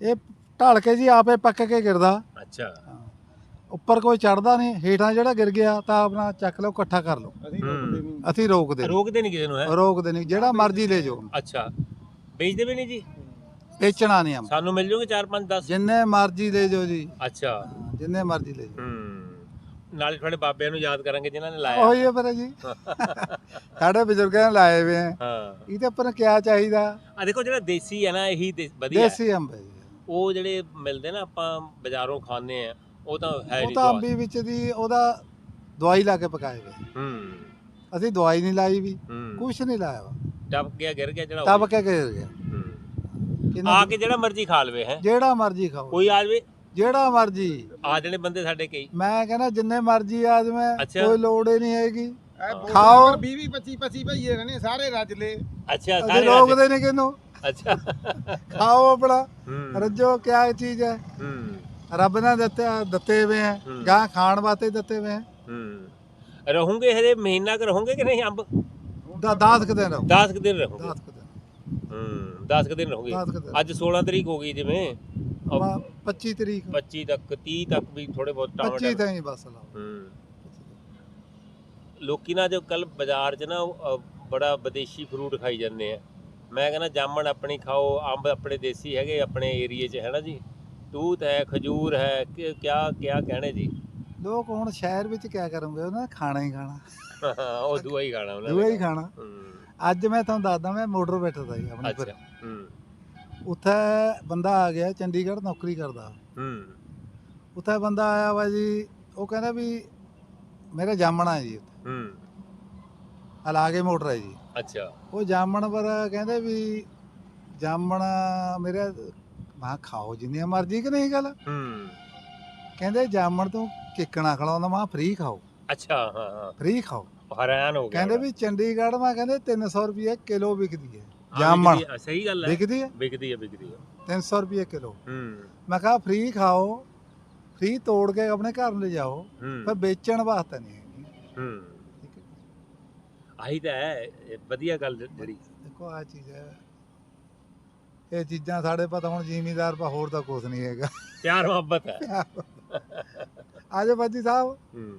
ਇਹ ਢਲ ਕੇ ਜੀ ਆਪੇ ਪੱਕ ਕੇ ਗਿਰਦਾ। ਅੱਛਾ। ਉੱਪਰ ਕੋਈ ਚੜਦਾ ਨਹੀਂ ਹੇਠਾਂ ਜਿਹੜਾ ਗਿਰ ਗਿਆ ਤਾਂ ਆਪਣਾ ਚੱਕ ਲਓ ਇਕੱਠਾ ਕਰ ਲਓ। ਅਸੀਂ। ਰੋਕਦੇ ਨਹੀਂ। ਰੋਕਦੇ ਨਹੀਂ। ਕਿਸੇ ਨੂੰ ਹੈ? ਰੋਕਦੇ ਨਹੀਂ। ਜਿਹੜਾ ਮਰਜ਼ੀ ਲੈ ਜਾਓ। ਅੱਛਾ। ਵੇਚਦੇ ਵੀ ਨਹੀਂ ਜੀ? ਵੇਚਣਾ ਨਹੀਂ ਆ ਸਾਨੂੰ ਮਿਲ ਜੂਗੇ 4 5 10 ਜਿੰਨੇ ਮਰਜ਼ੀ ਲੈ ਜਾਓ ਜੀ। ਅੱਛਾ। ਜਿੰਨੇ ਮਰਜ਼ੀ ਲੈ ਜਾਓ। ਹੂੰ। ਨਾਲੇ ਤੁਹਾਡੇ ਬਾਬਿਆਂ ਨੂੰ ਯਾਦ ਕਰਾਂਗੇ ਜਿਨ੍ਹਾਂ ਨੇ ਲਾਇਆ। ਉਹੀ ਹੈ ਫਿਰ ਜੀ। ਸਾਡੇ ਬਜ਼ੁਰਗਾਂ ਨੇ ਲਾਏ ਹੋਏ ਆ। ਹਾਂ। ਇਹਦੇ ਉੱਪਰ ਕੀ ਚਾਹੀਦਾ? ਆ ਦੇਖੋ ਜਿਹੜਾ ਦੇਸੀ ਹੈ ਨਾ ਇਹੀ ਦੇ- ਵਧੀਆ। ਦੇਸੀ ਅੰਬ ਹੈ ਜੀ। ਉਹ ਜਿਹੜੇ ਮਿਲਦੇ ਨਾ ਆਪਾਂ ਬਾਜ਼ਾਰੋਂ ਖਾਂਦੇ ਆ ਉਹ ਤਾਂ ਹੈ ਉਹ ਨਹੀਂ ਤਾਂ ਅੰਬੀ ਵਿੱਚ ਦੀ ਉਹਦਾ ਦਵਾਈ ਲਾ ਕੇ ਪਕਾਏ ਹੋਏ ਹੂੰ। ਅਸੀਂ ਦਵਾਈ ਨਹੀਂ ਲਾਈ ਵੀ ਹੂੰ। ਕੁਛ ਨਹੀਂ ਲਾਇਆ ਵਾ। ਟੱਪ ਗਿਆ ਗਿਰ ਗਿਆ ਜਿਹੜਾ ਤਬ ਕੇ ਗਿਰ ਗਿਆ। ਹੂੰ। ਕਿੰਨਾ- ਆ ਕੇ ਜਿਹੜਾ ਮਰਜ਼ੀ ਖਾ ਲਵੇ ਹੈ। ਜਿਹੜਾ ਮਰਜ਼ੀ ਖਾਓ। ਕੋਈ ਆ ਜਾਵੇ। ਜਿਹੜਾ ਮਰਜ਼ੀ। ਆ ਜਿਹੜੇ ਬੰਦੇ ਸਾਡੇ ਕਈ। ਮੈਂ ਕਹਿੰਦਾ ਜਿੰਨੇ ਮਰਜ਼ੀ ਆਦਮੇ ਅੱਛਾ। ਕੋਈ ਲੋੜ ਹੀ ਨਹੀਂ ਹੈਗੀ। ਖਾਓ। ਖਾਓ। 20 20 25 25 ਭਈਏ ਰਹਿਣੇ ਸਾਰੇ ਰੱਜ ਲੈ ਅੱਛਾ ਅਸੀਂ ਸਾਰੇ ਰੋਕਦੇ ਨਹੀਂ ਕਿਨੂੰ ਅੱਛਾ। ਖਾਓ ਆਪਣਾ। ਹੂੰ। ਰੱਜੋ ਕਿਆ ਚੀਜ਼ ਹੈ? ਹੂੰ। ਰੱਬ ਨੇ ਦਿੱਤੇ ਦਿੱਤੇ ਹੋਏ ਹੈ। ਹੂੰ। ਗਾਂ ਖਾਣ ਵਾਸਤੇ ਦਿੱਤੇ ਹੋਏ ਹੈ। ਹੂੰ। ਰਹੋਗੇ ਹਜੇ ਮਹੀਨਾ ਕੁ ਰਹੋਗੇ ਕਿ ਨਹੀਂ ਅੰਬ? ਦਾ 10 ਕੁ ਦਿਨ ਰਹੋ 10 ਕੁ ਦਿਨ ਰਹੋਗੇ। 10 ਕੁ ਦਿਨ। ਹੂੰ 10 ਕੁ ਦਿਨ ਰਹੋਗੇ। 10 ਕੁ ਦਿਨ। ਅੱਜ 16 ਤਰੀਕ ਹੋ ਗਈ ਜਿਵੇਂ। ਆਪਾਂ 25 ਤਰੀਕ। 25 ਤੱਕ 30 ਤੱਕ ਵੀ ਥੋੜੇ ਬਹੁਤ 25 ਟਾਈਮ ਤਾਂ ਹੀ ਬਸ ਲਾਓ। ਹੂੰ। ਲੋਕੀ ਨਾ ਜੋ ਕੱਲ ਬਾਜ਼ਾਰ 'ਚ ਨਾ ਉਹ, ਅ, ਬੜਾ ਵਿਦੇਸ਼ੀ ਫਰੂਟ ਖਾਈ ਜਾਂਦੇ ਆ। ਮੈਂ ਕਹਿੰਦਾ ਜਾਮਣ ਆਪਣੀ ਖਾਓ ਅੰਬ ਆਪਣੇ ਦੇਸੀ ਹੈਗੇ ਆਪਣੇ ਏਰੀਏ 'ਚ ਹੈ ਨਾ ਜੀ? ਤੂਤ ਹੈ ਖਜੂਰ ਹੈ ਕਿ ਕਿਆ ਕਿਆ ਕਹਿਣੇ ਜੀ? ਲੋਕ ਹੁਣ ਸ਼ਹਿਰ ਵਿੱਚ ਕਿਆ ਕਰਨਗੇ ਉਹਨਾਂ ਨੇ ਖਾਣਾ ਹੀ ਖਾਣਾ। ਉਹ ਦੂਆ ਹੀ ਖਾਣਾ ਉਹਨਾਂ ਦੂਆ ਨੇ ਹੀ ਖਾਣਾ। ਅੱਜ ਮੈਂ ਤੁਹਾਨੂੰ ਦੱਸਦਾ ਮੈਂ ਮੋਟਰ ਬੈਠਾ ਸੀ ਆਪਣੇ ਪਰ ਉੱਥੇ ਬੰਦਾ ਆ ਗਿਆ ਚੰਡੀਗੜ੍ਹ ਨੌਕਰੀ ਕਰਦਾ। ਹੂੰ। ਉੱਥੇ ਬੰਦਾ ਆਇਆ ਵਾ ਜੀ ਉਹ ਕਹਿੰਦਾ ਵੀ ਮੇਰਾ ਜਾਮਣਾ ਹੈ ਜੀ ਹੂੰ। ਆ ਲਾਗੇ ਮੋਟਰ ਹੈ ਜੀ। ਅੱਛਾ। ਉਹ ਜਾਮਣ ਪਰ ਕਹਿੰਦੇ ਵੀ ਜਾਮਣ ਮੇਰੇ ਮਾ ਖਾਓ ਜਿੰਨੀਆਂ ਮਰਜ਼ੀ ਕਿ ਨਹੀਂ ਗੱਲ। ਹੂੰ। ਕਹਿੰਦੇ ਜਾਮਣ ਤੂੰ ਕਿੱਕਣਾ ਖਲਾਉਂਦਾ ਮਾ ਫ੍ਰੀ ਖਾਓ। ਅੱਛਾ ਹਾਂ ਹਾਂ। ਫ੍ਰੀ ਖਾਓ। ਹੈਰਾਨ ਹੋ ਗਿਆ। ਕਹਿੰਦੇ ਵੀ ਚੰਡੀਗੜ੍ਹ ਮਾ ਕਹਿੰਦੇ 300 ਰੁਪਏ ਕਿਲੋ ਵਿਕਦੀ ਹੈ ਜਾਮਣ। ਸਹੀ ਗੱਲ ਹੈ। ਵਿਕਦੀ ਹੈ? ਵਿਕਦੀ ਹੈ ਵਿਕਦੀ ਹੈ। 300 ਰੁਪਏ ਕਿਲੋ। ਹੂੰ। ਮੈਂ ਕਹਾ ਫ੍ਰੀ ਖਾਓ ਫ੍ਰੀ ਤੋੜ ਕੇ ਆਪਣੇ ਘਰ ਲੈ ਜਾਓ ਪਰ ਵੇਚਣ ਵਾਸਤੇ ਨਹੀਂ ਹੂੰ। ਆਹੀ ਤਾਂ ਹੈ ਇਹ ਵਧੀਆ ਗੱਲ ਜਿਹੜੀ। ਦੇਖੋ ਆ ਚੀਜ਼ ਹੈ। ਇਹ ਚੀਜ਼ਾਂ ਸਾਡੇ ਪਤਾ ਹੁਣ ਜ਼ਿਮੀਦਾਰ ਪਾ ਹੋਰ ਤਾਂ ਕੁਝ ਨਹੀਂ ਹੈਗਾ। ਪਿਆਰ ਮੁਹੱਬਤ ਹੈ। ਆਜੋ ਬਾਜੀ ਸਾਹਿਬ। ਹੂੰ।